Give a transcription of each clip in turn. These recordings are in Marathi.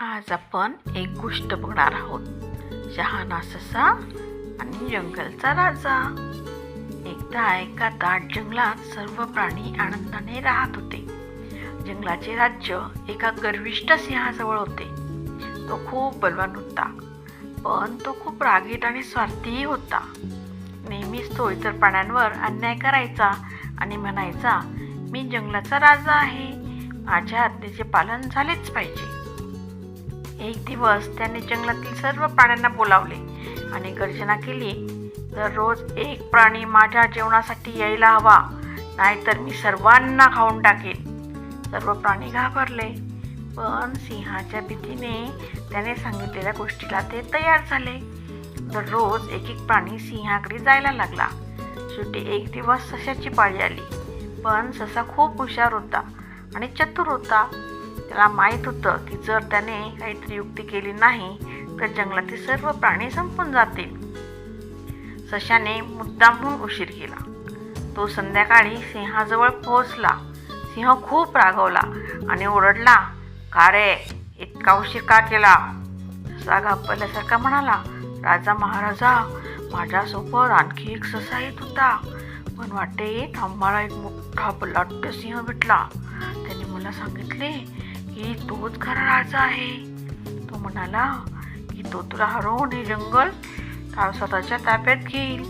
आज आपण एक गोष्ट बघणार आहोत. शहाणा ससा आणि जंगलचा राजा. एकदा एका दाट जंगलात सर्व प्राणी आनंदाने राहत होते. जंगलाचे राज्य एका गर्विष्ट सिंहाजवळ होते. तो खूप बलवान होता पण तो खूप रागीट आणि स्वार्थीही होता. नेहमीच तो इतर प्राण्यांवर अन्याय करायचा आणि म्हणायचा मी जंगलाचा राजा आहे. माझ्या आज्ञेचे पालन झालेच पाहिजे. एक दिवस त्याने जंगलातील सर्व प्राण्यांना बोलावले आणि गर्जना केली तर रोज एक प्राणी माझ्या जेवणासाठी यायला हवा नाहीतर मी सर्वांना खाऊन टाकेन. सर्व प्राणी घाबरले पण सिंहाच्या भीतीने त्याने सांगितलेल्या गोष्टीला ते तयार झाले. दररोज एक एक प्राणी सिंहाकडे जायला लागला. शेवटी एक दिवस सशाची पाळी आली पण ससा खूप हुशार होता आणि चतुर होता. त्याला माहीत होतं की जर त्याने काहीतरी युक्ती केली नाही तर जंगलातील सर्व प्राणी संपून जातील. सशाने मुद्दामहून उशीर केला. तो संध्याकाळी सिंहाजवळ पोहोचला. सिंह खूप रागवला आणि ओरडला का रे इतका उशीर का केला? ससा घाबरल्यासारखा म्हणाला राजा महाराजा माझ्यासोबत आणखी एक ससा येत होता. पण वाटे आम्हाला एक मोठा बलाढ्य सिंह भेटला. त्याने मला सांगितले की तोच खरा राजा आहे. तो म्हणाला की तो तुला हरवून हे जंगल स्वतःच्या ताब्यात घेईल.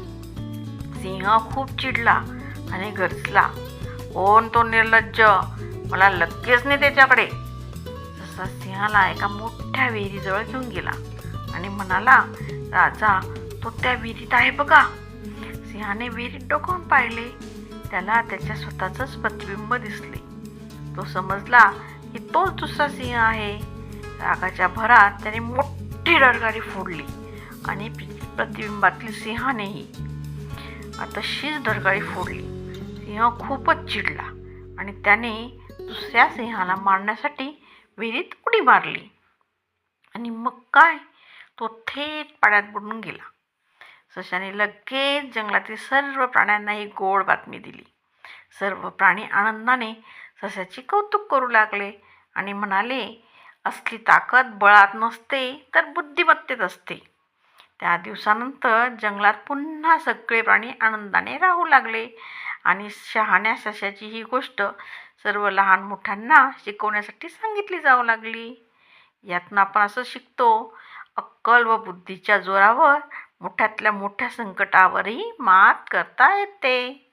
सिंह खूप चिडला आणि गरजला. कोण तो निर्लज्ज. मला लगेच नाही त्याच्याकडे. तसा सिंहाला एका मोठ्या विहिरीजवळ घेऊन गेला आणि म्हणाला राजा तो त्या विहिरीत आहे बघा. सिंहाने विहिरीत डोकावून पाहिले. त्याला त्याच्या स्वतःचंच प्रतिबिंब दिसले. तो समजला की तोच दुसरा सिंह आहे. रागाच्या भरात त्याने मोठी डरगाडी फोडली आणि प्रतिबिंबातील सिंहानेही. तशीच डरगाडी फोडली. सिंह खूपच चिडला आणि त्याने दुसऱ्या सिंहाला मारण्यासाठी विहिरीत उडी मारली. आणि मग काय? तो थेट पाण्यात बुडून गेला. सशाने लगेच जंगलातील सर्व प्राण्यांना ही गोड बातमी दिली. सर्व प्राणी आनंदाने सशाचे कौतुक करू लागले. आणि म्हणाले असली ताकद बळात नसते तर बुद्धिमत्तेत असते. त्या दिवसानंतर जंगलात पुन्हा सगळे प्राणी आनंदाने राहू लागले आणि शहाण्या सशाची ही गोष्ट सर्व लहान मोठ्यांना शिकवण्यासाठी सांगितली जाऊ लागली. यातनं आपण असं शिकतो अक्कल व बुद्धीच्या जोरावर मोठ्यातल्या मोठ्या संकटावरही मात करता येते.